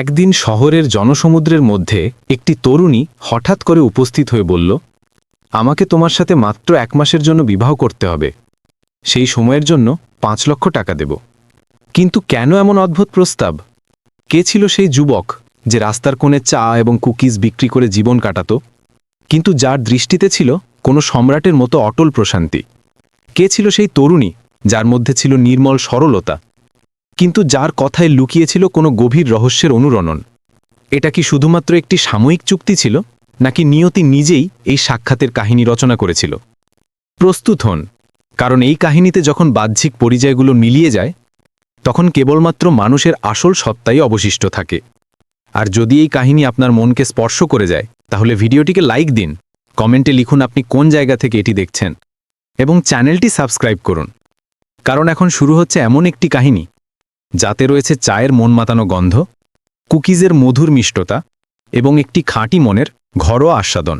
একদিন শহরের জনসমুদ্রের মধ্যে একটি তরুণী হঠাৎ করে উপস্থিত হয়ে বলল, আমাকে তোমার সাথে মাত্র এক মাসের জন্য বিবাহ করতে হবে। সেই সময়ের জন্য পাঁচ লক্ষ টাকা দেব। কিন্তু কেন এমন অদ্ভুত প্রস্তাব? কে ছিল সেই যুবক যে রাস্তার কোণে চা এবং কুকিজ বিক্রি করে জীবন কাটাত? কিন্তু যার দৃষ্টিতে ছিল কোনো সম্রাটের মতো অটল প্রশান্তি? কে ছিল সেই তরুণী যার মধ্যে ছিল নির্মল সরলতা? কিন্তু যার কথায় লুকিয়েছিল কোনো গভীর রহস্যের অনুরণন। এটা কি শুধুমাত্র একটি সাময়িক চুক্তি ছিল, নাকি নিয়তি নিজেই এই সাক্ষাতের কাহিনী রচনা করেছিল? প্রস্তুত হন, কারণ এই কাহিনীতে যখন বাহ্যিক পরিচয়গুলো মিলিয়ে যায়, তখন কেবলমাত্র মানুষের আসল সত্তাই অবশিষ্ট থাকে। আর যদি এই কাহিনী আপনার মনকে স্পর্শ করে যায়, তাহলে ভিডিওটিকে লাইক দিন, কমেন্টে লিখুন আপনি কোন জায়গা থেকে এটি দেখছেন, এবং চ্যানেলটি সাবস্ক্রাইব করুন। কারণ এখন শুরু হচ্ছে এমন একটি কাহিনী যাতে রয়েছে চায়ের মন মাতানো গন্ধ, কুকিজের মধুর মিষ্টতা এবং একটি খাঁটি মনের ঘরোয়া আস্বাদন।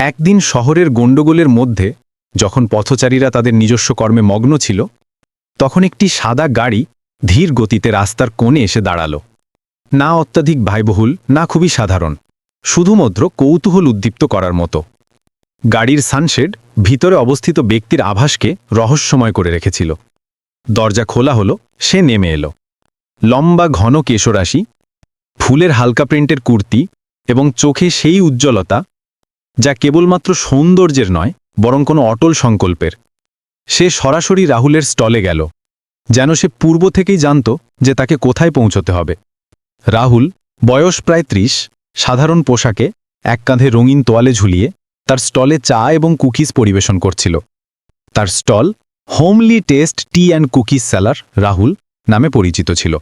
একদিন শহরের গণ্ডগোলের মধ্যে যখন পথচারীরা তাদের নিজস্ব কর্মে মগ্ন ছিল, তখন একটি সাদা গাড়ি ধীর গতিতে রাস্তার কোণে এসে দাঁড়াল। না অত্যাধিক ব্যয়বহুল না খুবই সাধারণ, শুধুমাত্র কৌতূহল উদ্দীপ্ত করার মতো। গাড়ির সানশেড ভিতরে অবস্থিত ব্যক্তির আভাসকে রহস্যময় করে রেখেছিল। দরজা খোলা হলো, সে নেমে এলো। লম্বা ঘন কেশরাশি, ফুলের হালকা প্রিন্টের কুর্তি এবং চোখে সেই উজ্জ্বলতা যা কেবলমাত্র সৌন্দর্যের নয়, বরং কোনো অটল সংকল্পের। সে সরাসরি রাহুলের স্টলে গেল, যেন সে পূর্ব থেকেই জানত যে তাকে কোথায় পৌঁছতে হবে। রাহুল, বয়স প্রায় ত্রিশ, সাধারণ পোশাকে, এক কাঁধে রঙিন তোয়ালে ঝুলিয়ে, তার স্টলে চা এবং কুকিজ পরিবেশন করছিল। তার stall homely taste tea and cookies seller Rahul নামে পরিচিত ছিল।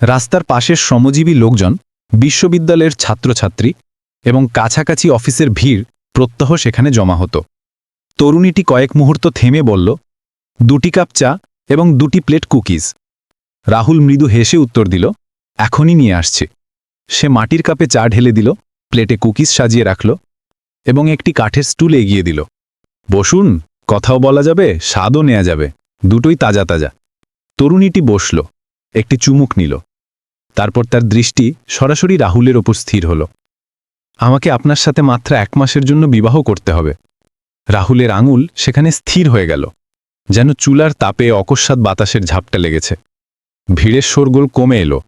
রাস্তার পাশের শ্রমজীবী লোকজন, বিশ্ববিদ্যালয়ের ছাত্রছাত্রী এবং কাছাকাছি অফিসের ভিড় প্রত্যহ সেখানে জমা হতো। তরুণীটি কয়েক মুহূর্ত থেমে বলল, দুটি কাপ চা এবং দুটি প্লেট কুকিজ। রাহুল মৃদু হেসে উত্তর দিল, এখনই নিয়ে আসছে। সে মাটির কাপে চা ঢেলে দিল, প্লেটে কুকিজ সাজিয়ে রাখল এবং একটি কাঠের স্টুল এগিয়ে দিল। বসুন। কথাও বলা যাবে, স্বাদও নেওয়া যাবে। দুটোই তাজা তাজা। তরুণীটি বসল। একটি চুমুক নিল। তারপর তার দৃষ্টি সরাসরি রাহুলের ওপর স্থির হল। আমাকে আপনার সাথে মাত্র এক মাসের জন্য বিবাহ করতে হবে। রাহুলের আঙুল সেখানে স্থির হয়ে গেল। যেন চুলার তাপে অকস্মাৎ বাতাসের ঝাপটা লেগেছে। ভিড়ের শোরগোল কমে এলো।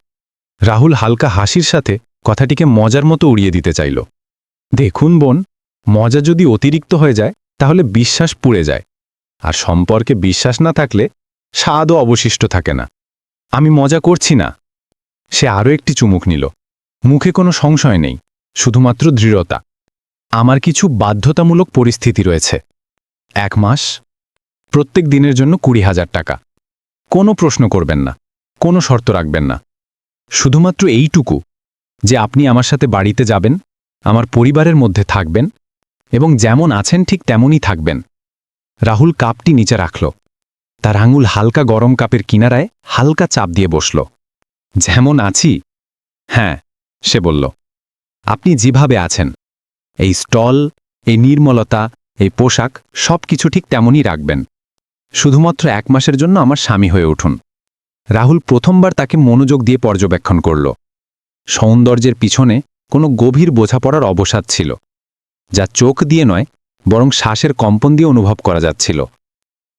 রাহুল হালকা হাসির সাথে কথাটিকে মজার মতো উড়িয়ে দিতে চাইল। দেখুন বোন, মজা যদি অতিরিক্ত হয়ে যায় তাহলে বিশ্বাস পুড়ে যায়। আর সম্পর্কে বিশ্বাস না থাকলে স্বাদও অবশিষ্ট থাকে না। আমি মজা করছি না। সে আরও একটি চুমুক নিল। মুখে কোনো সংশয় নেই, শুধুমাত্র দৃঢ়তা। আমার কিছু বাধ্যতামূলক পরিস্থিতি রয়েছে। এক মাস, প্রত্যেক দিনের জন্য কুড়ি হাজার টাকা। কোনো প্রশ্ন করবেন না, কোনো শর্ত রাখবেন না। শুধুমাত্র এইটুকু, যে আপনি আমার সাথে বাড়িতে যাবেন, আমার পরিবারের মধ্যে থাকবেন এবং যেমন আছেন ঠিক তেমনই থাকবেন। রাহুল কাপটি নিচে রাখল। তার আঙুল হালকা গরম কাপের কিনারায় হালকা চাপ দিয়ে বসল। যেমন আছি? হ্যাঁ সে বলল। আপনি যেভাবে আছেন, এই স্টল, এই নির্মলতা, এই পোশাক সব কিছু ঠিক তেমনই রাখবেন। শুধুমাত্র এক মাসের জন্য আমার স্বামী হয়ে উঠুন। রাহুল প্রথমবার তাকে মনোযোগ দিয়ে পর্যবেক্ষণ করল। সৌন্দর্যের পিছনে কোনো গভীর বোঝাপড়ার অবসাদ ছিল। যা চোখ দিয়ে নয়, বরং শ্বাসের কম্পন দিয়ে অনুভব করা যাচ্ছিল।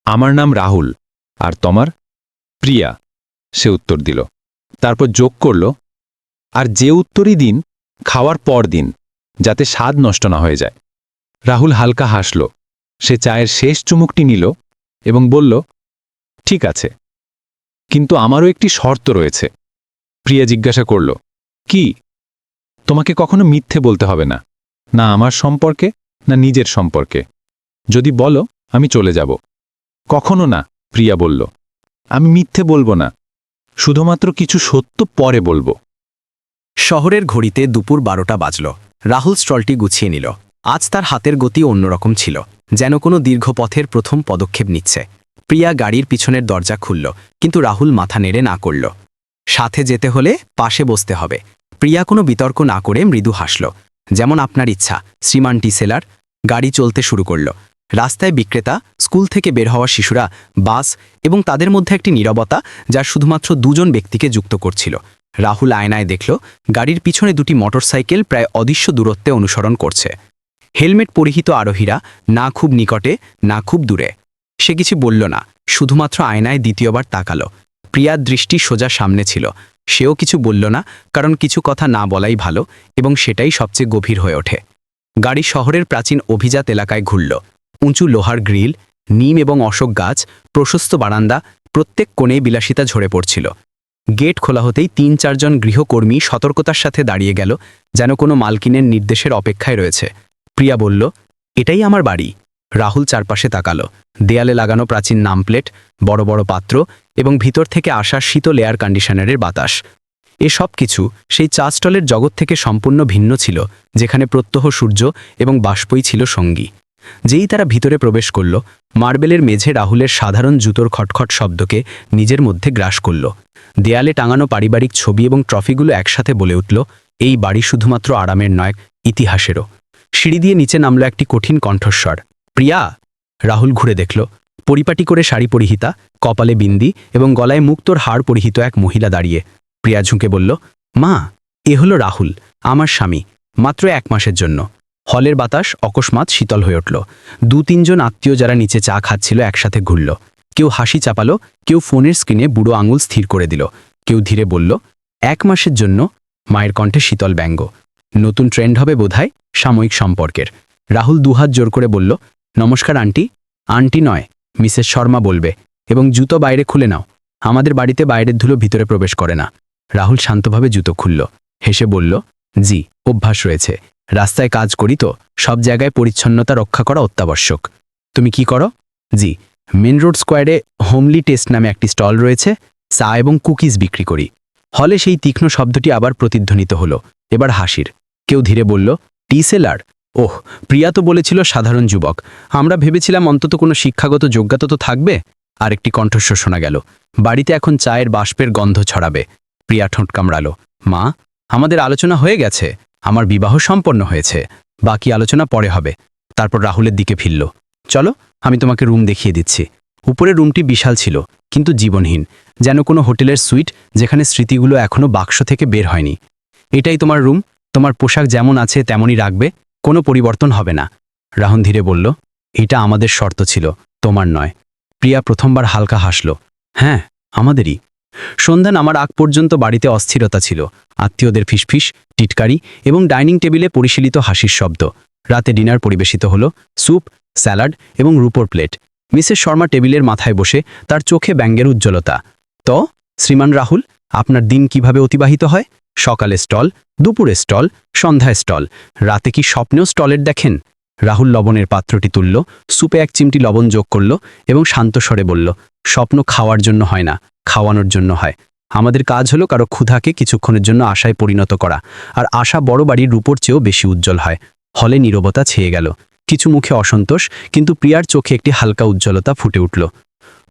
আমার নাম রাহুল, আর তোমার? প্রিয়া, সে উত্তর দিল। তারপর যোগ করল, আর যে উত্তরই দিন, খাওয়ার পর দিন, যাতে স্বাদ নষ্ট না হয়ে যায়। রাহুল হালকা হাসল। সে চায়ের শেষ চুমুকটি নিল এবং বলল, ঠিক আছে। কিন্তু আমারও একটি শর্ত রয়েছে। প্রিয়া জিজ্ঞাসা করল, কি? তোমাকে কখনো মিথ্যে বলতে হবে না। না আমার সম্পর্কে, না নিজের সম্পর্কে। যদি বলো, আমি চলে যাব। কখনো না, প্রিয়া বলল। আমি মিথ্যে বলব না। শুধুমাত্র কিছু সত্য পরে বলব। শহরের ঘড়িতে দুপুর বারোটা বাজল। রাহুল স্টলটি গুছিয়ে নিল। আজ তার হাতের গতি অন্যরকম ছিল, যেন কোনো দীর্ঘ পথের প্রথম পদক্ষেপ নিচ্ছে। প্রিয়া গাড়ির পিছনের দরজা খুলল, কিন্তু রাহুল মাথা নেড়ে না করল। সাথে যেতে হলে পাশে বসতে হবে। প্রিয়া কোনো বিতর্ক না করে মৃদু হাসল। যেমন আপনার ইচ্ছা, শ্রীমান টি সেলার, গাড়ি চলতে শুরু করল। রাস্তায় বিক্রেতা, স্কুল থেকে বের হওয়া শিশুরা, বাস এবং তাদের মধ্যে একটি নীরবতা যা শুধুমাত্র দুজন ব্যক্তিকে যুক্ত করছিল। রাহুল আয়নায় দেখল, গাড়ির পিছনে দুটি মোটরসাইকেল প্রায় অদৃশ্য দূরত্বে অনুসরণ করছে। হেলমেট পরিহিত আরোহীরা, না খুব নিকটে, না খুব দূরে। সে কিছু বলল না, শুধুমাত্র আয়নায় দ্বিতীয়বার তাকালো। প্রিয়ার দৃষ্টি সোজা সামনে ছিল। সেও কিছু বলল না, কারণ কিছু কথা না বলাই ভালো এবং সেটাই সবচেয়ে গভীর হয়ে ওঠে। গাড়ি শহরের প্রাচীন অভিজাত এলাকায় ঘুরল। উঁচু লোহার গ্রিল, নিম এবং অশোক গাছ, প্রশস্ত বারান্দা, প্রত্যেক কোণে বিলাসিতা ঝরে পড়ছিল। গেট খোলা হতেই তিন চারজন গৃহকর্মী সতর্কতার সাথে দাঁড়িয়ে গেল, যেন কোনো মালকিনের নির্দেশের অপেক্ষায় রয়েছে। প্রিয়া বলল, এটাই আমার বাড়ি। রাহুল চারপাশে তাকালো। দেয়ালে লাগানো প্রাচীন নামপ্লেট, বড় বড় পাত্র এবং ভিতর থেকে আসা শীতল এয়ার কন্ডিশনারের বাতাস। এসব কিছু সেই চা স্টলের জগৎ থেকে সম্পূর্ণ ভিন্ন ছিল, যেখানে প্রত্যহ সূর্য এবং বাষ্পই ছিল সঙ্গী। যেই তারা ভিতরে প্রবেশ করল, মার্বেলের মেঝে রাহুলের সাধারণ জুতোর খটখট শব্দকে নিজের মধ্যে গ্রাস করল। দেয়ালে টাঙানো পারিবারিক ছবি এবং ট্রফিগুলো একসাথে বলে উঠল, এই বাড়ি শুধুমাত্র আরামের নয়, ইতিহাসেরও। সিঁড়ি দিয়ে নিচে নামল একটি কঠিন কণ্ঠস্বর। প্রিয়া, রাহুল ঘুরে দেখল। পরিপাটি করে শাড়ি পরিহিতা, কপালে বিন্দি এবং গলায় মুক্তোর হাড় পরিহিত এক মহিলা দাঁড়িয়ে। প্রিয়া ঝুঁকে বলল, মা, এ হলো রাহুল, আমার স্বামী, মাত্র এক মাসের জন্য। হলের বাতাস অকস্মাৎ শীতল হয়ে উঠল। দু তিনজন আত্মীয় যারা নিচে চা খাচ্ছিল একসাথে ঘুরল। কেউ হাসি চাপালো, কেউ ফোনের স্ক্রিনে বুড়ো আঙুল স্থির করে দিল। কেউ ধীরে বলল, এক মাসের জন্য? মায়ের কণ্ঠে শীতল ব্যঙ্গ। নতুন ট্রেন্ড হবে বোধহয় সাময়িক সম্পর্কের। রাহুল দুহাত জোর করে বলল নমস্কার, আন্টি। আন্টি নয়, মিসেস শর্মা বলবে, এবং জুতো বাইরে খুলে নাও। আমাদের বাড়িতে বাইরের ধুলো ভিতরে প্রবেশ করে না। রাহুল শান্তভাবে জুতো খুলল, হেসে বলল, জি, অভ্যাস রয়েছে। রাস্তায় কাজ করি তো, সব জায়গায় পরিচ্ছন্নতা রক্ষা করা অত্যাবশ্যক। তুমি কি করো? জি, মেন রোড স্কোয়ারে হোমলি টেস্ট নামে একটি স্টল রয়েছে, চা এবং কুকিজ বিক্রি করি। হলে সেই তীক্ষ্ণ শব্দটি আবার প্রতিধ্বনিত হলো, এবার হাসির। কেউ ধীরে বলল, টি সেলার? ওহ, প্রিয়া তো বলেছিল সাধারণ যুবক। আমরা ভেবেছিলাম অন্তত কোনো শিক্ষাগত যোগ্যতা তো থাকবে। আরেকটি কণ্ঠস্বর শোনা গেল। বাড়িতে এখন চায়ের বাষ্পের গন্ধ ছড়াবে। প্রিয়া ঠোঁট কামড়ালো। মা, আমাদের আলোচনা হয়ে গেছে। আমার বিবাহ সম্পন্ন হয়েছে। বাকি আলোচনা পরে হবে। তারপর রাহুলের দিকে ফিরল। চলো, আমি তোমাকে রুম দেখিয়ে দিচ্ছি। উপরের রুমটি বিশাল ছিল, কিন্তু জীবনহীন। যেন কোনো হোটেলের সুইট যেখানে স্মৃতিগুলো এখনও বাক্স থেকে বের হয়নি। এটাই তোমার রুম? তোমার পোশাক যেমন আছে, তেমনই রাখবে? কোনো পরিবর্তন হবে না। রাহুল ধীরে বলল, এটা আমাদের শর্ত ছিল, তোমার নয়। প্রিয়া প্রথমবার হালকা হাসল হ্যাঁ আমাদেরই। সন্ধ্যা নামার আগ পর্যন্ত বাড়িতে অস্থিরতা ছিল, আত্মীয়দের ফিসফিস, টিটকারি এবং ডাইনিং টেবিলে পরিশীলিত হাসির শব্দ। রাতে ডিনার পরিবেশিত হল, স্যুপ, স্যালাড এবং রুপোর প্লেট। মিসেস শর্মা টেবিলের মাথায় বসে তার চোখে ব্যঙ্গের উজ্জ্বলতা। তো, শ্রীমান রাহুল, আপনার দিন কীভাবে অতিবাহিত হয়? সকালে স্টল, দুপুরে স্টল, সন্ধ্যায় স্টল। রাতে কি স্বপ্নেও স্টলের দেখেন? রাহুল লবণের পাত্রটি তুলল, সুপে এক চিমটি লবণ যোগ করল এবং শান্ত স্বরে বলল, স্বপ্ন খাওয়ার জন্য হয় না, খাওয়ানোর জন্য হয়। আমাদের কাজ হলো কারও ক্ষুধাকে কিছুক্ষণের জন্য আশায় পরিণত করা, আর আশা বড় বাড়ির রূপর চেয়েও বেশি উজ্জ্বল হয়। হলে নীরবতা ছেয়ে গেল। কিছু মুখে অসন্তোষ, কিন্তু প্রিয়ার চোখে একটি হালকা উজ্জ্বলতা ফুটে উঠল।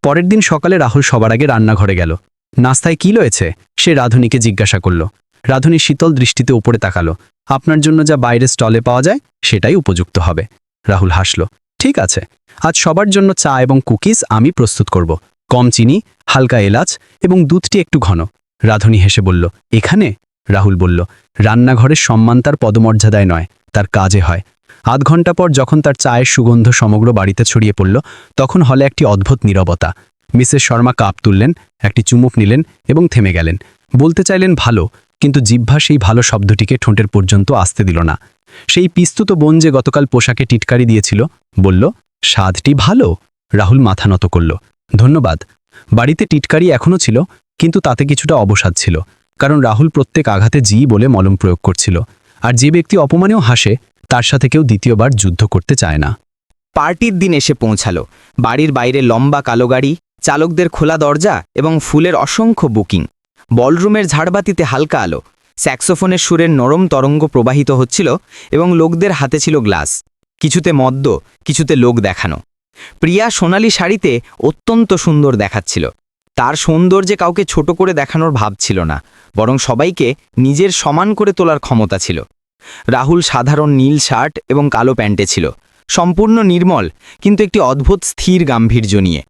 পরের দিন সকালে রাহুল সবার আগে রান্নাঘরে গেল। নাস্তায় কি রয়েছে সে রাধুনীকে জিজ্ঞাসা করল রাধুনী শীতল দৃষ্টিতে উপরে তাকালো। আপনার জন্য যা বাইরে স্টলে পাওয়া যায়, সেটাই উপযুক্ত হবে। রাহুল হাসল। ঠিক আছে, আজ সবার জন্য চা এবং কুকিজ আমি প্রস্তুত করব। কম চিনি, হালকা এলাচ এবং দুধটি একটু ঘন। রাধুনী হেসে বলল, এখানে? রাহুল বলল, রান্নাঘরের সম্মান তার পদমর্যাদায় নয়, তার কাজে হয়। আধ ঘণ্টা পর যখন তার চায়ের সুগন্ধ সমগ্র বাড়িতে ছড়িয়ে পড়ল, তখন হলে একটি অদ্ভুত নীরবতা। মিসেস শর্মা কাপ তুললেন, একটি চুমুক নিলেন এবং থেমে গেলেন। বলতে চাইলেন, ভালো। কিন্তু জিহ্বা সেই ভালো শব্দটিকে ঠোঁটের পর্যন্ত আসতে দিল না। সেই পিস্তুত বোন যে গতকাল পোশাকে টিটকারি দিয়েছিল, বলল, স্বাদটি ভালো। রাহুল মাথা নত করল, ধন্যবাদ। বাড়িতে টিটকারি এখনও ছিল, কিন্তু তাতে কিছুটা অবসাদ ছিল, কারণ রাহুল প্রত্যেক আঘাতে জি বলে মলম প্রয়োগ করছিল, আর যে ব্যক্তি অপমানেও হাসে, তার সাথে কেউ দ্বিতীয়বার যুদ্ধ করতে চায় না। পার্টির দিন এসে পৌঁছালো। বাড়ির বাইরে লম্বা কালো গাড়ি, চালকদের খোলা দরজা এবং ফুলের অসংখ্য বুকিং। বলরুমের ঝাড়বাতিতে হালকা আলো, স্যাক্সোফোনের সুরের নরম তরঙ্গ প্রবাহিত হচ্ছিল এবং লোকদের হাতে ছিল গ্লাস, কিছুতে মদ্য, কিছুতে লোক দেখানো। প্রিয়া সোনালি শাড়িতে অত্যন্ত সুন্দর দেখাচ্ছিল। তার সৌন্দর্যে কাউকে ছোট করে দেখানোর ভাব ছিল না, বরং সবাইকে নিজের সমান করে তোলার ক্ষমতা ছিল। রাহুল সাধারণ নীল শার্ট এবং কালো প্যান্টে ছিল, সম্পূর্ণ নির্মল, কিন্তু একটি অদ্ভুত স্থির গাম্ভীর্য নিয়ে।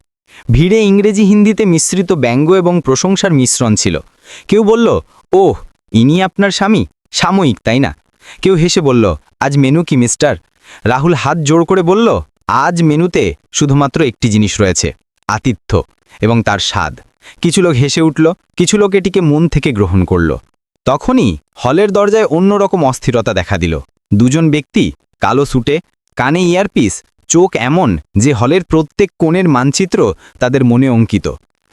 ভিড়ে ইংরেজি হিন্দিতে মিশ্রিত ব্যঙ্গ এবং প্রশংসার মিশ্রণ ছিল। কেউ বলল, ওহ, ইনি আপনার স্বামী। সাময়িক, তাই না? কেউ হেসে বলল, আজ মেনু কি, মিস্টার? রাহুল হাত জোর করে বলল, আজ মেনুতে শুধুমাত্র একটি জিনিস রয়েছে, আতিথ্য এবং তার স্বাদ। কিছু লোক হেসে উঠল, কিছু লোক এটিকে মন থেকে গ্রহণ করল। তখনই হলের দরজায় অন্যরকম অস্থিরতা দেখা দিল। দুজন ব্যক্তি, কালো স্যুটে কানে ইয়ারপিস চোখ এমন যে হলের প্রত্যেক কোণের মানচিত্র তাদের মনে অঙ্কিত।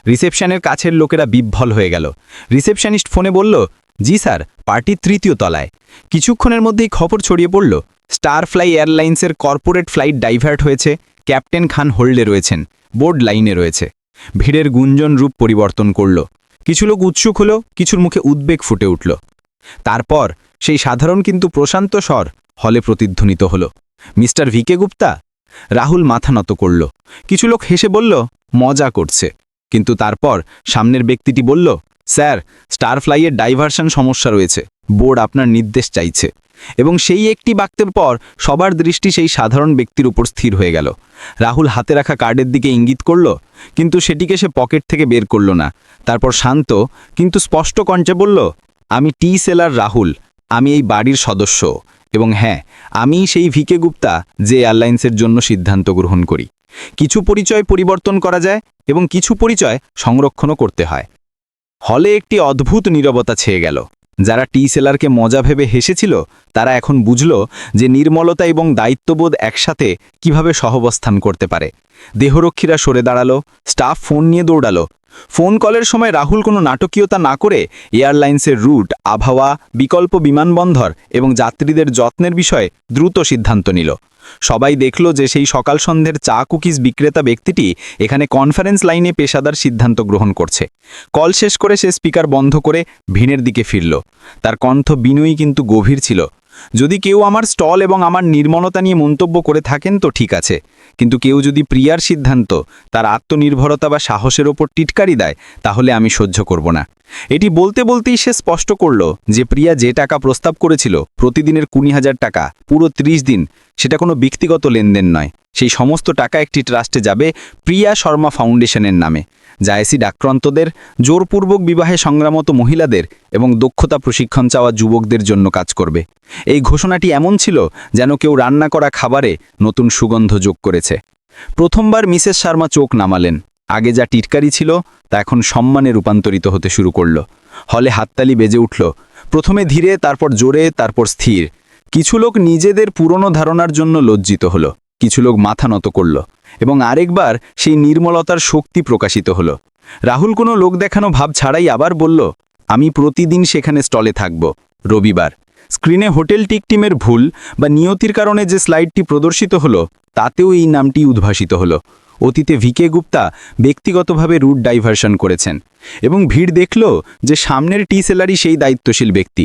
রিসেপশনের কাছের লোকেরা বিভ্বল হয়ে গেল। রিসেপশনিস্ট ফোনে বলল, জি স্যার পার্টি তৃতীয় তলায়। কিছুক্ষণের মধ্যেই খবর ছড়িয়ে পড়ল স্টার ফ্লাই এয়ারলাইন্সের কর্পোরেট ফ্লাইট ডাইভার্ট হয়েছে, ক্যাপ্টেন খান হোল্ডে রয়েছেন, বোর্ড লাইনে রয়েছে। ভিড়ের গুঞ্জন রূপ পরিবর্তন করল। কিছু লোক উৎসুক হলো, কিছুর মুখে উদ্বেগ ফুটে উঠল। তারপর সেই সাধারণ কিন্তু প্রশান্ত স্বর হলে প্রতিধ্বনিত হল। মিস্টার ভিকে গুপ্তা রাহুল মাথা নত করল। কিছু লোক হেসে বলল, মজা করছে। কিন্তু তারপর সামনের ব্যক্তিটি বলল, স্যার স্টার ফ্লাইয়ের ডাইভারশন সমস্যা রয়েছে। বোর্ড আপনার নির্দেশ চাইছে। এবং সেই একটি বাক্যের পর সবার দৃষ্টি সেই সাধারণ ব্যক্তির উপর স্থির হয়ে গেল। রাহুল হাতে রাখা কার্ডের দিকে ইঙ্গিত করল, কিন্তু সেটিকে সে পকেট থেকে বের করল না। তারপর শান্ত, কিন্তু স্পষ্ট কণ্ঠে বলল, আমি টি সেলার রাহুল, আমি এই বাড়ির সদস্য। এবং হ্যাঁ আমি সেই ভিকে গুপ্তা যে এয়ারলাইন্সের জন্য সিদ্ধান্ত গ্রহণ করি। কিছু পরিচয় পরিবর্তন করা যায় এবং কিছু পরিচয় সংরক্ষণও করতে হয়। হলে একটি অদ্ভুত নীরবতা ছেয়ে গেল। যারা টি সেলারকে মজা ভেবে হেসেছিল, তারা এখন বুঝল যে নির্মলতা এবং দায়িত্ববোধ একসাথে কীভাবে সহবস্থান করতে পারে। দেহরক্ষীরা সরে দাঁড়াল, স্টাফ ফোন নিয়ে দৌড়ালো। ফোন কলের সময় রাহুল কোনো নাটকীয়তা না করে এয়ারলাইন্সের রুট, আবহাওয়া, বিকল্প বিমানবন্দর এবং যাত্রীদের যত্নের বিষয়ে দ্রুত সিদ্ধান্ত নিল। সবাই দেখল যে সেই সকাল সন্ধ্যের চা কুকিজ বিক্রেতা ব্যক্তিটি এখানে কনফারেন্স লাইনে পেশাদার সিদ্ধান্ত গ্রহণ করছে। কল শেষ করে সে স্পিকার বন্ধ করে ভিনের দিকে ফিরল। তার কণ্ঠ বিনয়ী কিন্তু গভীর ছিল। যদি কেউ আমার স্টল এবং আমার নির্মলতা নিয়ে মন্তব্য করে থাকেন তো ঠিক আছে। কিন্তু কেউ যদি প্রিয়ার সিদ্ধান্ত, তার আত্মনির্ভরতা বা সাহসের ওপর টিটকারি দেয়, তাহলে আমি সহ্য করব না। এটি বলতে বলতেই সে স্পষ্ট করল যে প্রিয়া যে টাকা প্রস্তাব করেছিল, প্রতিদিনের কুড়ি হাজার টাকা, পুরো ৩০ দিন, সেটা কোনো ব্যক্তিগত লেনদেন নয়। সেই সমস্ত টাকা একটি ট্রাস্টে যাবে প্রিয়া শর্মা ফাউন্ডেশনের নামে। যা অ্যাসিড আক্রান্তদের জোরপূর্বক বিবাহে সংগ্রামত মহিলাদের এবং দক্ষতা প্রশিক্ষণ চাওয়া যুবকদের জন্য কাজ করবে। এই ঘোষণাটি এমন ছিল যেন কেউ রান্না করা খাবারে নতুন সুগন্ধ যোগ করেছে। প্রথমবার মিসেস শর্মা চোখ নামালেন। আগে যা টিটকারি ছিল তা এখন সম্মানে রূপান্তরিত হতে শুরু করল। হলে হাততালি বেজে উঠল। প্রথমে ধীরে, তারপর জোরে, তারপর স্থির। কিছু লোক নিজেদের পুরনো ধারণার জন্য লজ্জিত হল। কিছু লোক মাথা নত করল এবং আরেকবার সেই নির্মলতার শক্তি প্রকাশিত হল। রাহুল কোনো লোক দেখানো ভাব ছাড়াই আবার বলল, আমি প্রতিদিন সেখানে স্টলে থাকব, রবিবার। স্ক্রিনে হোটেল টিক টিমের ভুল বা নিয়তির কারণে যে স্লাইডটি প্রদর্শিত হলো, তাতেও এই নামটি উদ্ভাসিত হলো। অতীতে ভিকে গুপ্তা ব্যক্তিগতভাবে রুট ডাইভার্সন করেছেন এবং ভিড় দেখল যে সামনের টি সেলারই সেই দায়িত্বশীল ব্যক্তি।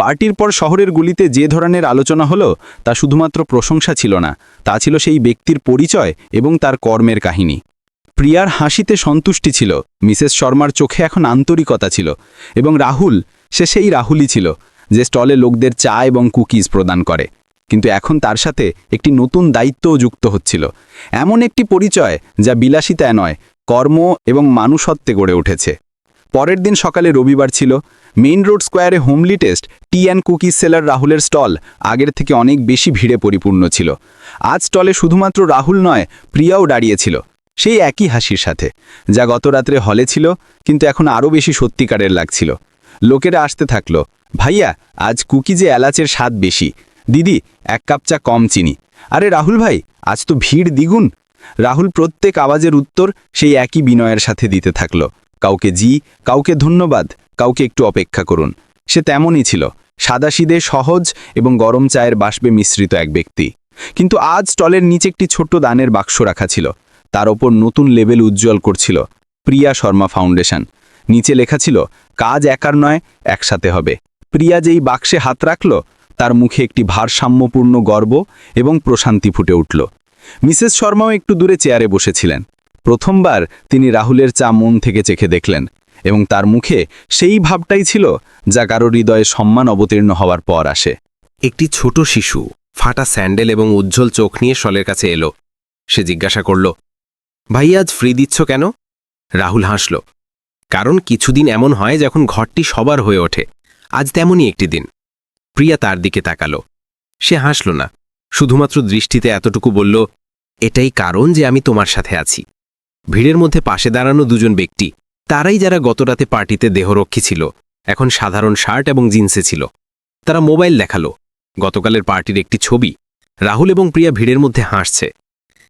পার্টির পর শহরের গুলিতে যে ধরনের আলোচনা হলো, তা শুধুমাত্র প্রশংসা ছিল না, তা ছিল সেই ব্যক্তির পরিচয় এবং তার কর্মের কাহিনী। প্রিয়ার হাসিতে সন্তুষ্টি ছিল, মিসেস শর্মার চোখে এখন আন্তরিকতা ছিল, এবং রাহুল, সে সেই রাহুলই ছিল, যে স্টলে লোকদের চা এবং কুকিজ প্রদান করে। কিন্তু এখন তার সাথে একটি নতুন দায়িত্বও যুক্ত হচ্ছিল। এমন একটি পরিচয় যা বিলাসিতায় নয়, কর্ম এবং মানুষত্বে গড়ে উঠেছে। পরের দিন সকালে রবিবার ছিল। মেইন রোড স্কোয়ারে homely taste, tea and cookies seller রাহুলের স্টল আগের থেকে অনেক বেশি ভিড়ে পরিপূর্ণ ছিল। আজ স্টলে শুধুমাত্র রাহুল নয়, প্রিয়াও দাঁড়িয়েছিল। সেই একই হাসির সাথে, যা গত রাত্রে হলে ছিল, কিন্তু এখন আরও বেশি সত্যিকারের লাগছিল। লোকেরা আসতে থাকল, ভাইয়া, আজ কুকিজে এলাচের স্বাদ বেশি। দিদি, এক কাপ চা কম চিনি। আরে রাহুল ভাই, আজ তো ভিড় দ্বিগুণ। রাহুল প্রত্যেক আওয়াজের উত্তর সেই একই বিনয়ের সাথে দিতে থাকল। কাউকে জি, কাউকে ধন্যবাদ, কাউকে একটু অপেক্ষা করুন। সে তেমনই ছিল সাদাসিদে সহজ এবং গরম চায়ের বাষ্পে মিশ্রিত এক ব্যক্তি। কিন্তু আজ স্টলের নিচে একটি ছোট্ট দানের বাক্স রাখা ছিল, তার ওপর নতুন লেভেল উজ্জ্বল করছিল, প্রিয়া শর্মা ফাউন্ডেশন। নিচে লেখা ছিল, কাজ একার নয়, একসাথে হবে। প্রিয়া যেই বাক্সে হাত রাখল, তার মুখে একটি ভারসাম্যপূর্ণ গর্ব এবং প্রশান্তি ফুটে উঠল। মিসেস শর্মাও একটু দূরে চেয়ারে বসেছিলেন। প্রথমবার তিনি রাহুলের চা মন থেকে চেখে দেখলেন এবং তার মুখে সেই ভাবটাই ছিল যা কারও হৃদয়ে সম্মান অবতীর্ণ হওয়ার পর আসে। একটি ছোট শিশু ফাটা স্যান্ডেল এবং উজ্জ্বল চোখ নিয়ে শলের কাছে এলো। সে জিজ্ঞাসা করল, ভাই, আজ ফ্রি দিচ্ছ কেন? রাহুল হাসল, কারণ কিছুদিন এমন হয় যখন ঘরটি সবার হয়ে ওঠে। আজ তেমনই একটি দিন। প্রিয়া তার দিকে তাকালো। সে হাসল না, শুধুমাত্র দৃষ্টিতে এতটুকু বলল, এটাই কারণ যে আমি তোমার সাথে আছি। ভিড়ের মধ্যে পাশে দাঁড়ানো দুজন ব্যক্তি, তারাই যারা গতরাতে পার্টিতে দেহরক্ষী ছিল, এখন সাধারণ শার্ট এবং জিন্সে ছিল। তারা মোবাইল দেখাল, গতকালের পার্টির একটি ছবি, রাহুল এবং প্রিয়া ভিড়ের মধ্যে হাসছে।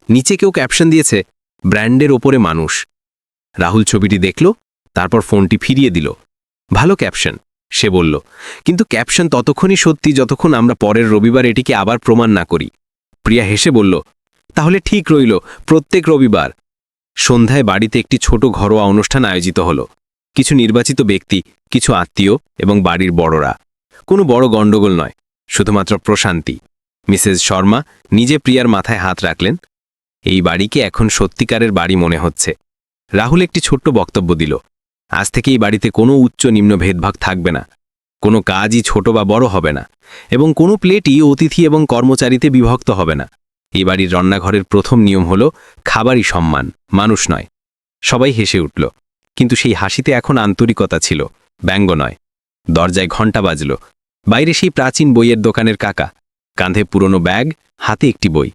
নিচে কেউ ক্যাপশন দিয়েছে, ব্র্যান্ডের ওপরে মানুষ। রাহুল ছবিটি দেখল, তারপর ফোনটি ফিরিয়ে দিল। ভালো ক্যাপশন, সে বলল। কিন্তু ক্যাপশন ততক্ষণই সত্যি যতক্ষণ আমরা পরের রবিবার এটিকে আবার প্রমাণ না করি। প্রিয়া হেসে বলল, তাহলে ঠিক রইল, প্রত্যেক রবিবার। সন্ধ্যায় বাড়িতে একটি ছোট ঘরোয়া অনুষ্ঠান আয়োজিত হল। কিছু নির্বাচিত ব্যক্তি, কিছু আত্মীয় এবং বাড়ির বড়রা। কোনো বড় গণ্ডগোল নয়, শুধুমাত্র প্রশান্তি। মিসেস শর্মা নিজে প্রিয়ার মাথায় হাত রাখলেন, এই বাড়িকে এখন সত্যিকারের বাড়ি মনে হচ্ছে। রাহুল একটি ছোট্ট বক্তব্য দিল, আজ থেকে এই বাড়িতে কোনো উচ্চ নিম্ন ভেদভাগ থাকবে না। কোনো কাজই ছোট বা বড় হবে না এবং কোনো প্লেটই অতিথি এবং কর্মচারীতে বিভক্ত হবে না। এই বাড়ির রান্নাঘরের প্রথম নিয়ম হল খাবারই সম্মান, মানুষ নয়। সবাই হেসে উঠল। কিন্তু সেই হাসিতে এখন আন্তরিকতা ছিল, ব্যঙ্গ নয়। দরজায় ঘণ্টা বাজল। বাইরে সেই প্রাচীন বইয়ের দোকানের কাকা। কাঁধে পুরনো ব্যাগ, হাতে একটি বই।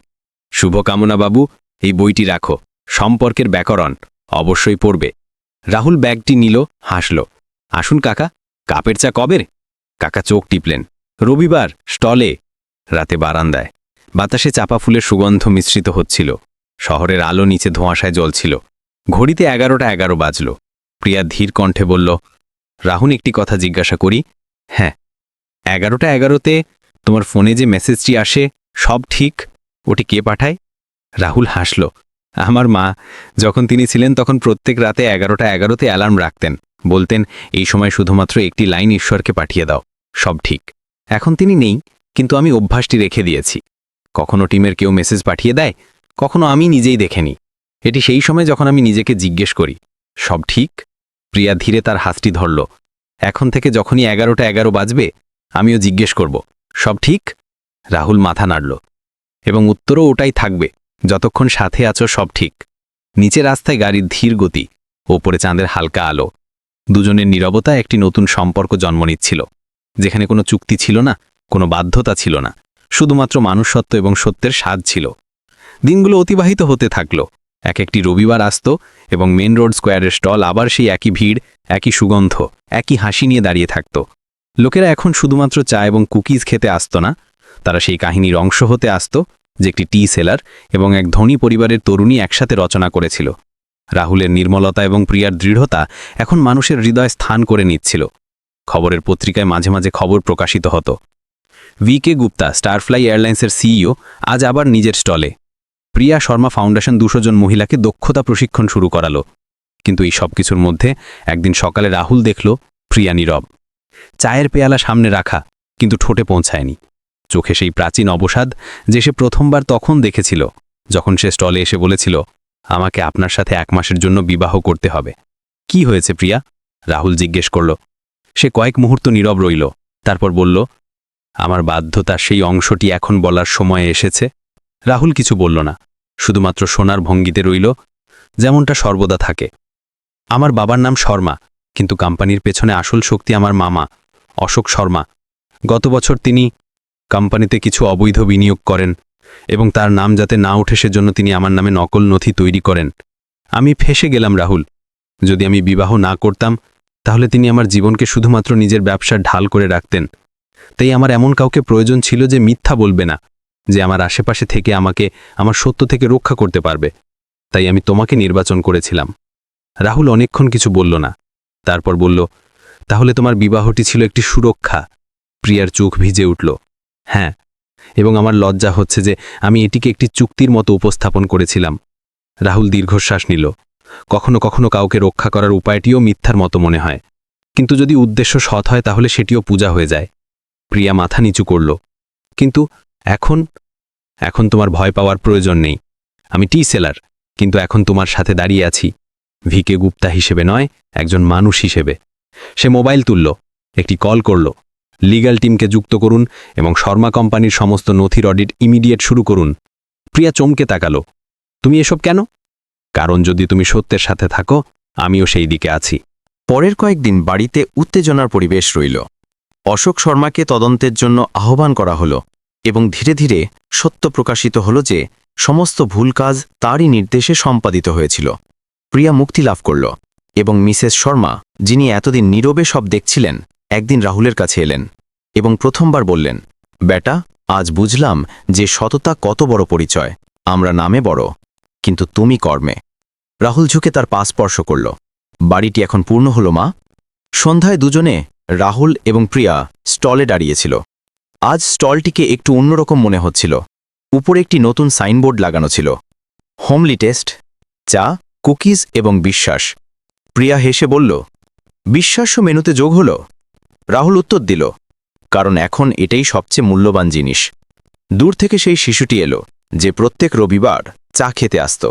শুভকামনা বাবু, এই বইটি রাখো। সম্পর্কের ব্যাকরণ অবশ্যই পড়বে। রাহুল ব্যাগটি নিল, হাসল। আসুন কাকা, কাপের চা কবের? কাকা চোখ টিপলেন। রবিবার, স্টলে। রাতে বারান্দায়। বাতাসে চাপা ফুলের সুগন্ধ মিশ্রিত হচ্ছিল। শহরের আলো নিচে ধোঁয়াশায় জ্বলছিল। ঘড়িতে এগারোটা এগারো বাজল। প্রিয়া ধীর কণ্ঠে বলল, রাহুল, একটি কথা জিজ্ঞাসা করি? হ্যাঁ। এগারোটা এগারোতে তোমার ফোনে যে মেসেজটি আসে, সব ঠিক? ওটি কে পাঠায়? রাহুল হাসল, আমার মা, যখন তিনি ছিলেন তখন প্রত্যেক রাতে এগারোটা এগারোতে অ্যালার্ম রাখতেন। বলতেন, এই সময় শুধুমাত্র একটি লাইন ঈশ্বরকে পাঠিয়ে দাও, সব ঠিক। এখন তিনি নেই, কিন্তু আমি অভ্যাসটি রেখে দিয়েছি। কখনো টিমের কেউ মেসেজ পাঠিয়ে দেয়, কখনো আমি নিজেই দেখেনি এটি সেই সময় যখন আমি নিজেকে জিজ্ঞেস করি, সব ঠিক? প্রিয়া ধীরে তার হাতটি ধরল। এখন থেকে যখনই এগারোটা এগারো বাজবে, আমিও জিজ্ঞেস করব, সব ঠিক? রাহুল মাথা নাড়ল। এবং উত্তরও ওটাই থাকবে, যতক্ষণ সাথে আছো সব ঠিক। নিচে রাস্তায় গাড়ির ধীর গতি, ওপরে চাঁদের হালকা আলো। দুজনের নীরবতা একটি নতুন সম্পর্ক জন্ম নিচ্ছিল। যেখানে কোনো চুক্তি ছিল না, কোনো বাধ্যতা ছিল না। শুধুমাত্র মানুষত্ব এবং সত্যের স্বাদ ছিল। দিনগুলো অতিবাহিত হতে থাকল। এক একটি রবিবার আসত এবং মেন রোড স্কোয়ারের স্টল আবার সেই একই ভিড়, একই সুগন্ধ, একই হাসি নিয়ে দাঁড়িয়ে থাকত। লোকেরা এখন শুধুমাত্র চা এবং কুকিজ খেতে আসত না, তারা সেই কাহিনীর অংশ হতে আসত, যে একটি টি সেলার এবং এক ধনী পরিবারের তরুণী একসাথে রচনা করেছিল। রাহুলের নির্মলতা এবং প্রিয়ার দৃঢ়তা এখন মানুষের হৃদয় স্থান করে নিচ্ছিল। খবরের পত্রিকায় মাঝে মাঝে খবর প্রকাশিত হতো। ভি কে গুপ্তা স্টারফ্লাই এয়ারলাইন্সের সিইও আজ আবার নিজের স্টলে। প্রিয়া শর্মা ফাউন্ডেশন দুশো জন মহিলাকে দক্ষতা প্রশিক্ষণ শুরু করালো। কিন্তু এই সব কিছুর মধ্যে একদিন সকালে রাহুল দেখল প্রিয়া নীরব। চায়ের পেয়ালা সামনে রাখা, কিন্তু ঠোঁটে পৌঁছায়নি। চোখে সেই প্রাচীন অবসাদ যে সে প্রথমবার তখন দেখেছিল, যখন সে স্টলে এসে বলেছিল, আমাকে আপনার সাথে এক মাসের জন্য বিবাহ করতে হবে। কি হয়েছে প্রিয়া? রাহুল জিজ্ঞেস করল। সে কয়েক মুহূর্ত নীরব রইল, তারপর বলল আমার বাধ্যতার সেই অংশটি এখন বলার সময় এসেছে। রাহুল কিছু বলল না, শুধুমাত্র সোনার ভঙ্গিতে রইল, যেমনটা সর্বদা থাকে। আমার বাবার নাম শর্মা, কিন্তু কোম্পানির পেছনে আসল শক্তি আমার মামা, অশোক শর্মা। গত বছর তিনি কোম্পানিতে কিছু অবৈধ বিনিয়োগ করেন এবং তার নাম যাতে না ওঠে সেজন্য তিনি আমার নামে নকল নথি তৈরি করেন। আমি ফেসে গেলাম রাহুল। যদি আমি বিবাহ না করতাম, তাহলে তিনি আমার জীবনকে শুধুমাত্র নিজের ব্যবসার ঢাল করে রাখতেন। তাই আমার এমন কাউকে প্রয়োজন ছিল যে মিথ্যা বলবে না, যে আমার আশেপাশে থেকে আমাকে, আমার সত্য থেকে রক্ষা করতে পারবে। তাই আমি তোমাকে নির্বাচন করেছিলাম। রাহুল অনেকক্ষণ কিছু বলল না। তারপর বলল, তাহলে তোমার বিবাহটি ছিল একটি সুরক্ষা। প্রিয়ার চোখ ভিজে উঠল। হ্যাঁ এবং আমার লজ্জা হচ্ছে যে আমি এটিকে একটি চুক্তির মতো উপস্থাপন করেছিলাম। রাহুল দীর্ঘশ্বাস নিল। কখনো কখনো কাউকে রক্ষা করার উপায়টিও মিথ্যার মতো মনে হয়। কিন্তু যদি উদ্দেশ্য সৎ হয় তাহলে সেটিও পূজা হয়ে যায়। প্রিয়া মাথা নিচু করল। কিন্তু এখন এখন তোমার ভয় পাওয়ার প্রয়োজন নেই। আমি টি সেলার, কিন্তু এখন তোমার সাথে দাঁড়িয়ে আছি। ভিকে গুপ্তা হিসেবে নয়, একজন মানুষ হিসেবে। সে মোবাইল তুলল, একটি কল করল। লিগ্যাল টিমকে যুক্ত করুন এবং শর্মা কোম্পানির সমস্ত নথির অডিট ইমিডিয়েট শুরু করুন। প্রিয়া চমকে তাকালো। তুমি এসব কেন? কারণ যদি তুমি সত্যের সাথে থাকো, আমিও সেই দিকে আছি। পরের কয়েকদিন বাড়িতে উত্তেজনার পরিবেশ রইল। অশোক শর্মাকে তদন্তের জন্য আহ্বান করা হলো এবং ধীরে ধীরে সত্য প্রকাশিত হল যে সমস্ত ভুল কাজ তারই নির্দেশে সম্পাদিত হয়েছিল। প্রিয়া মুক্তি লাভ করল এবং মিসেস শর্মা, যিনি এতদিন নীরবে সব দেখছিলেন, একদিন রাহুলের কাছে এলেন এবং প্রথমবার বললেন, বেটা, আজ বুঝলাম যে সততা কত বড় পরিচয়, আমরা নামে বড়, কিন্তু তুমি কর্মে। রাহুল ঝুঁকে তার পা স্পর্শ করল। বাড়িটি এখন পূর্ণ হল মা? সন্ধ্যায় দুজনে রাহুল এবং প্রিয়া স্টলে দাঁড়িয়েছিল। আজ স্টলটিকে একটু অন্যরকম মনে হচ্ছিল। উপরে একটি নতুন সাইনবোর্ড লাগানো ছিল। হোমলি টেস্ট, চা, কুকিজ এবং বিশ্বাস। প্রিয়া হেসে বলল, বিশ্বাস্য মেনুতে যোগ হল? রাহুল উত্তর দিল, কারণ এখন এটাই সবচেয়ে মূল্যবান জিনিস। দূর থেকে সেই শিশুটি এলো, যে প্রত্যেক রবিবার চা খেতে আসত।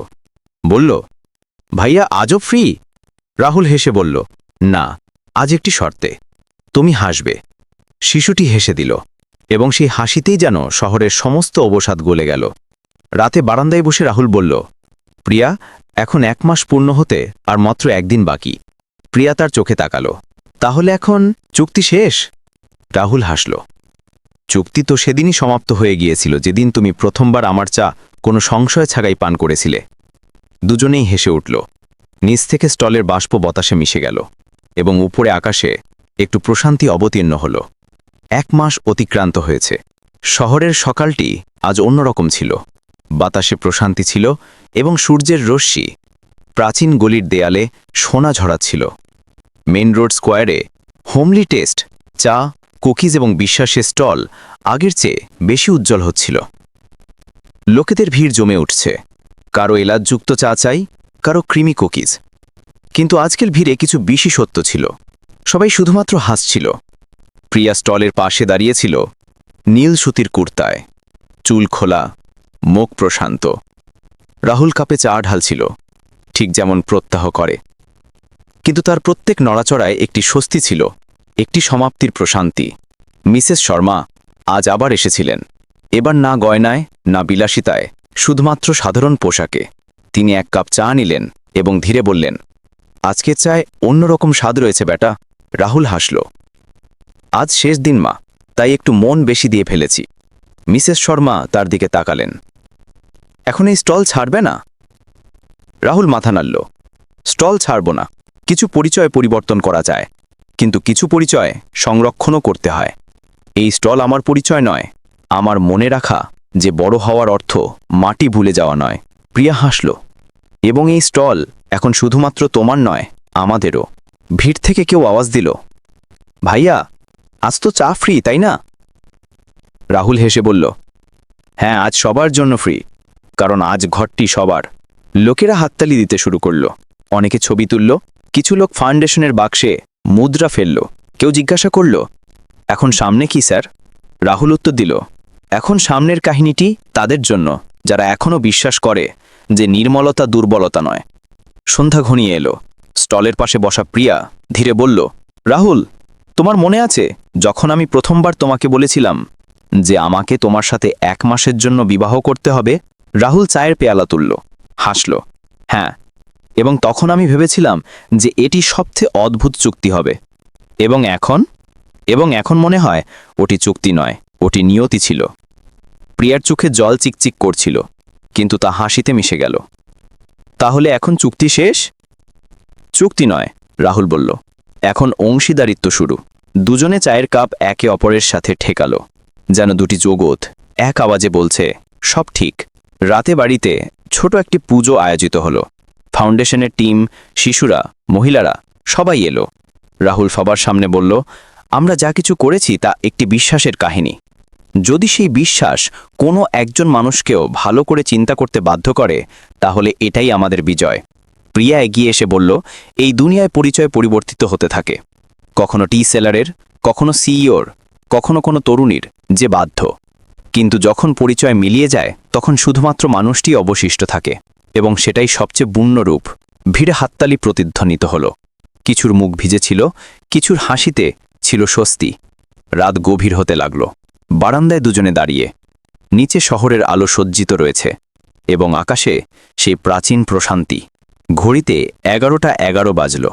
বলল, ভাইয়া, আজও ফ্রি? রাহুল হেসে বলল, না, আজ একটি শর্তে। তুমি হাসবে। শিশুটি হেসে দিল, এবং সেই হাসিতেই যেন শহরের সমস্ত অবসাদ গলে গেল। রাতে বারান্দায় বসে রাহুল বলল, প্রিয়া, এখন এক মাস পূর্ণ হতে আর মাত্র একদিন বাকি। প্রিয়া তার চোখে তাকালো, তাহলে এখন চুক্তি শেষ? রাহুল হাসল, চুক্তি তো সেদিনই সমাপ্ত হয়ে গিয়েছিল, যেদিন তুমি প্রথমবার আমার চা কোনো সংশয় ছাগাই পান করেছিলে। দুজনেই হেসে উঠল, নিচ থেকে স্টলের বাষ্প বাতাসে মিশে গেল, এবং উপরে আকাশে একটু প্রশান্তি অবতীর্ণ হল। এক মাস অতিক্রান্ত হয়েছে। শহরের সকালটি আজ অন্যরকম ছিল। বাতাসে প্রশান্তি ছিল এবং সূর্যের রশ্মি প্রাচীন গলির দেয়ালে সোনা ঝরাচ্ছিল। মেন রোড স্কোয়ারে হোমলি টেস্ট, চা, কুকিজ এবং বিশ্বাসের স্টল আগের চেয়ে বেশি উজ্জ্বল হচ্ছিল। লোকেদের ভিড় জমে উঠছে। কারও এলাচযুক্ত চা চাই, কারও ক্রিমি কুকিজ। কিন্তু আজকের ভিড়ে কিছু বেশি সত্য ছিল। সবাই শুধুমাত্র হাসছিল। প্রিয়া স্টলের পাশে দাঁড়িয়েছিল, নীল সুতির কুর্তায়। চুল খোলা, মুখ প্রশান্ত। রাহুল কাপে চা ঢালছিল, ঠিক যেমন প্রত্যাহ করে। কিন্তু তার প্রত্যেক নড়াচড়ায় একটি স্বস্তি ছিল, একটি সমাপ্তির প্রশান্তি। মিসেস শর্মা আজ আবার এসেছিলেন। এবার না গয়নায়, না বিলাসিতায়, শুধুমাত্র সাধারণ পোশাকে। তিনি এক কাপ চা নিলেন এবং ধীরে বললেন আজকে চায় অন্যরকম স্বাদ রয়েছে বেটা রাহুল হাসল। আজ শেষ দিন, মা, তাই একটু মন বেশি দিয়ে ফেলেছি। মিসেস শর্মা তার দিকে তাকালেন। এখন এই স্টল ছাড়বে না? রাহুল মাথা নাড়ল। স্টল ছাড়ব না। কিছু পরিচয় পরিবর্তন করা যায়। কিন্তু কিছু পরিচয় সংরক্ষণও করতে হয়। এই স্টল আমার পরিচয় নয়, আমার মনে রাখা যে বড় হওয়ার অর্থ মাটি ভুলে যাওয়া নয়। প্রিয়া হাসল। এবং এই স্টল এখন শুধুমাত্র তোমার নয়, আমাদেরও। ভিড় থেকে কেউ আওয়াজ দিল, ভাইয়া, আজ তো চা ফ্রি তাই না? রাহুল হেসে বলল হ্যাঁ আজ সবার জন্য ফ্রি কারণ আজ ঘরটি সবার। লোকেরা হাততালি দিতে শুরু করল। অনেকে ছবি তুলল, কিছু লোক ফাউন্ডেশনের বাক্সে মুদ্রা ফেলল। কেউ জিজ্ঞাসা করল, এখন সামনে কি, স্যার? রাহুল উত্তর দিল, এখন সামনের কাহিনীটি তাদের জন্য, যারা এখনও বিশ্বাস করে যে নির্মলতা দুর্বলতা নয়। সন্ধ্যা ঘনিয়ে এলো। স্টলের পাশে বসা প্রিয়া ধীরে বলল, রাহুল, তোমার মনে আছে, যখন আমি প্রথমবার তোমাকে বলেছিলাম যে আমাকে তোমার সাথে এক মাসের জন্য বিবাহ করতে হবে, রাহুল চায়ের পেয়ালা তুলল, হাসল হ্যাঁ এবং তখন আমি ভেবেছিলাম যে এটি সবচেয়ে অদ্ভুত চুক্তি হবে, এবং এখন এবং এখন মনে হয় ওটি চুক্তি নয়, ওটি নিয়তি ছিল। প্রিয়ার চোখে জল চিকচিক করছিল, কিন্তু তা হাসিতে মিশে গেল, তাহলে এখন চুক্তি শেষ? চুক্তি নয়, রাহুল বলল। এখন অংশীদারিত্ব শুরু। দুজনে চায়ের কাপ একে অপরের সাথে ঠেকালো। যেন দুটি জগৎ এক আওয়াজে বলছে, সব ঠিক। রাতে বাড়িতে ছোট একটি পুজো আয়োজিত হলো। ফাউন্ডেশনের টিম, শিশুরা, মহিলারা, সবাই এলো। রাহুল সবার সামনে বলল, আমরা যা কিছু করেছি তা একটি বিশ্বাসের কাহিনী। যদি সেই বিশ্বাস কোনো একজন মানুষকেও ভালো করে চিন্তা করতে বাধ্য করে, তাহলে এটাই আমাদের বিজয়। প্রিয়া এগিয়ে এসে বলল, এই দুনিয়ায় পরিচয় পরিবর্তিত হতে থাকে। কখনো টি সেলারের, কখনো সিইওর, কখনো কোনো তরুণীর, যে বাধ্য। কিন্তু যখন পরিচয় মিলিয়ে যায়, তখন শুধুমাত্র মানুষটি অবশিষ্ট থাকে এবং সেটাই সবচেয়ে বুণ্য রূপ। ভিড়ে হাততালি প্রতিধ্বনিত হল। কিছুর মুখ ভিজেছিল কিছুর হাসিতে ছিল স্বস্তি। রাত গভীর হতে লাগল। বারান্দায় দুজনে দাঁড়িয়ে। নিচে শহরের আলো সজ্জিত রয়েছে এবং আকাশে সেই প্রাচীন প্রশান্তি। ঘড়িতে এগারোটা এগারো বাজল।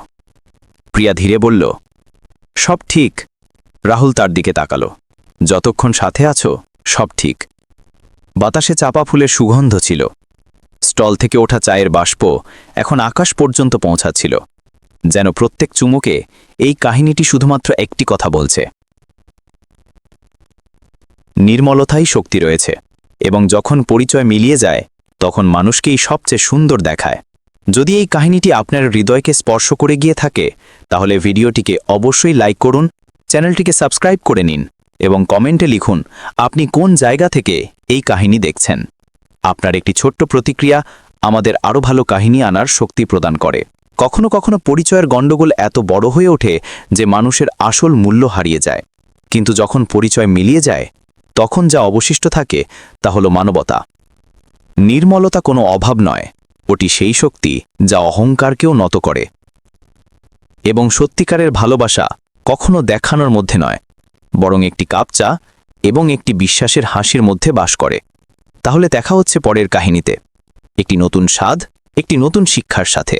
প্রিয়া ধীরে বলল, সব ঠিক। রাহুল তার দিকে তাকালো। যতক্ষণ সাথে আছো, সব ঠিক। বাতাসে চাপা ফুলের সুগন্ধ ছিল। স্টল থেকে ওঠা চায়ের বাষ্প এখন আকাশ পর্যন্ত পৌঁছাচ্ছিল, যেন প্রত্যেক চুমুকে এই কাহিনীটি শুধুমাত্র একটি কথা বলছে। নির্মলতাই শক্তি রয়েছে, এবং যখন পরিচয় মিলিয়ে যায়, তখন মানুষকেই সবচেয়ে সুন্দর দেখায়। যদি এই কাহিনীটি আপনার হৃদয়কে স্পর্শ করে গিয়ে থাকে, তাহলে ভিডিওটিকে অবশ্যই লাইক করুন, চ্যানেলটিকে সাবস্ক্রাইব করে নিন, এবং কমেন্টে লিখুন, আপনি কোন জায়গা থেকে এই কাহিনী দেখছেন? আপনার একটি ছোট্ট প্রতিক্রিয়া আমাদের আরও ভালো কাহিনী আনার শক্তি প্রদান করে। কখনো কখনো পরিচয়ের গণ্ডগোল এত বড় হয়ে ওঠে যে মানুষের আসল মূল্য হারিয়ে যায়। কিন্তু যখন পরিচয় মিলিয়ে যায়, তখন যা অবশিষ্ট থাকে তা হল মানবতা। নির্মলতা কোনো অভাব নয়। ওটি সেই শক্তি যা অহংকারকেও নত করে। এবং সত্যিকারের ভালোবাসা কখনো দেখানোর মধ্যে নয়, বরং একটি কাপচা এবং একটি বিশ্বাসের হাসির মধ্যে বাস করে। তাহলে দেখা হচ্ছে পরের কাহিনীতে। একটি নতুন স্বাদ, একটি নতুন শিক্ষার সাথে।